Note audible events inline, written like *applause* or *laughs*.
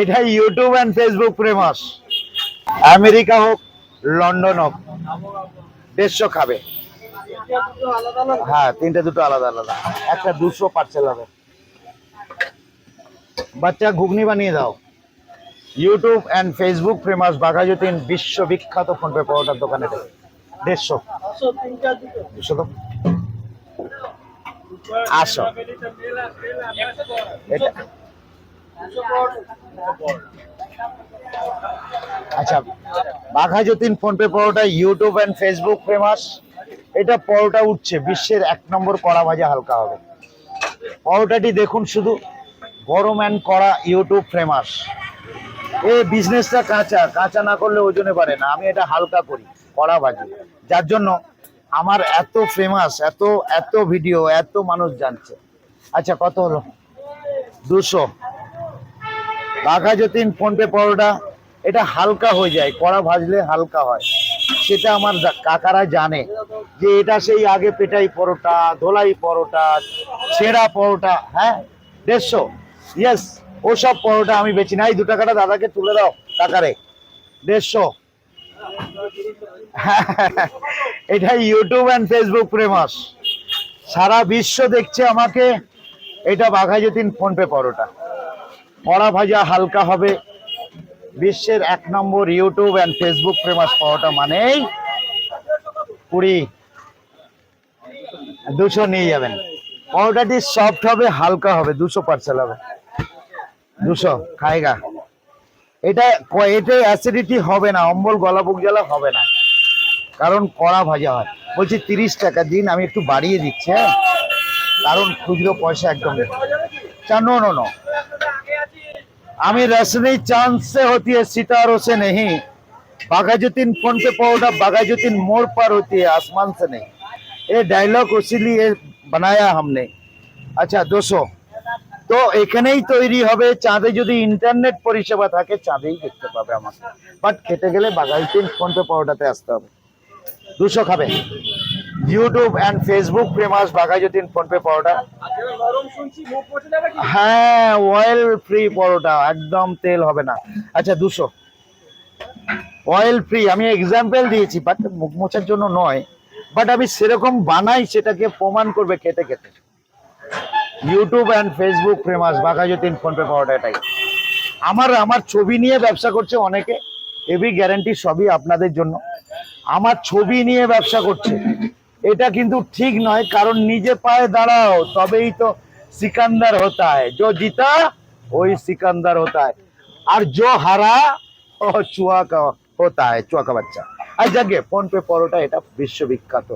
এটা YouTube and Facebook famous America হোক, London হোক, দেড়শো খাবে। হ্যাঁ তিনটে দুটো আলাদা আলাদা। একটা দুশো পার্সেল হবে। বাচ্চা ঘুগনি বানিয়ে দাও। YouTube and Facebook famous Baghajatin বিশ্ববিখ্যাত ফোনপে পাওয়াটার দোকানে দেড়শো। দুশো তো। আসো। এটা আচ্ছা Bagha Jatin PhonePe paratha, YouTube and Facebook famous এটা পরোটা উঠছে, বিশ্বের এক নম্বর কড়া ভাজা হালকা হবে। পরোটাটি দেখুন শুধু, গরম অ্যান্ড কড়া ইউটিউব ফেমাস এ বিজনেসটা কাঁচা কাঁচা না করলে ওজনে পারে না। আমি এটা হালকা করি, কড়া ভাজি। যার জন্য আমার এত ফেমাস এত এত ভিডিও এত মানুষ জানছে। আচ্ছা কত হলো? দুশো। বাঘা যতীন ফোনপে পরোটা। এটা হালকা হয়ে যায়, কড়া ভাজলে হালকা হয়। সেটা আমার কাকারা জানে যে এটা সেই আগে পেটাই পরোটা, ধোলাই পরোটা, ছেঁড়া পরোটা হ্যাঁ? দেড়শো? ইয়েস ওসব পরোটা আমি বেছি না। এই দু টাকাটা দাদাকে তুলে দাও, কাকারে। দেড়শো? *laughs* এটা ইউটিউব অ্যান্ড ফেসবুক ফেমাস সারা বিশ্ব দেখছে আমাকে। এটা বাঘা যতীন ফোনপে পরোটা। কড়া ভাজা হালকা হবে। বিশ্বের এক নম্বর ইউটিউব অ্যান্ড ফেসবুক ফেমাস পাওয়াটা মানেই কুড়ি। দুশো নিয়ে যাবেন। পাওয়াটাটি সফট হবে, হালকা হবে, দুশো পার্সেল হবে। দুশো, খায়গা। এটা এটা অ্যাসিডিটি হবে না, অম্বল, গলা, বুক জ্বালা হবে না। কারণ কড়া ভাজা হয়। বলছি তিরিশ টাকা দিন, আমি একটু বাড়িয়ে দিচ্ছি হ্যাঁ? কারণ খুচরো পয়সা একদম চা নো নো আমি रसनी चांद से होती है सितारों से नहीं बाघाजुद्दीन फोन पे पाउडर बाघाजुद्दीन मोड़ पर होती है आसमान से नहीं ये डायलॉग इसीलिए बनाया हमने আচ্ছা দুশো তো এখানেই তৈরি হবে চাঁদে যদি ইন্টারনেট পরিষেবা থাকে চাঁদেই দেখতে পাবে আমাকে বাট খেতে গেলে বাঘাজুদ্দিন ফোন পে পাউডারতে আসতে হবে দুশো খাবে YouTube and Facebook famous বাঘাজুদ্দিন phone pay powder হ্যাঁ অয়েল ফ্রি পরোটা, একদম তেল হবে না। আচ্ছা দুশো। অয়েল ফ্রি আমি এক্সাম্পল দিয়েছি বাট মুখ মোছার জন্য নয়। বাট আমি সেরকম বানাই সেটাকে প্রমাণ করবে খেতে খেতে। YouTube and Facebook famous Baghajatin PhonePe পাওয়াটা এটাই। আমার আমার ছবি নিয়ে ব্যবসা করছে অনেকে, এবি গ্যারান্টি সবই আপনাদের জন্য। আমার ছবি নিয়ে ব্যবসা করছে। এটা কিন্তু ঠিক নয় কারণ নিজে পায়ে দাঁড়াও তবেই তো সিকান্দার হতা है जो जीता वही सिकंदर होता है और जो हारा वो चुहा का होता है चुहा का बच्चा আর জাগে ফোন পে পরোটা এটা বিশ্ববিখ্যাত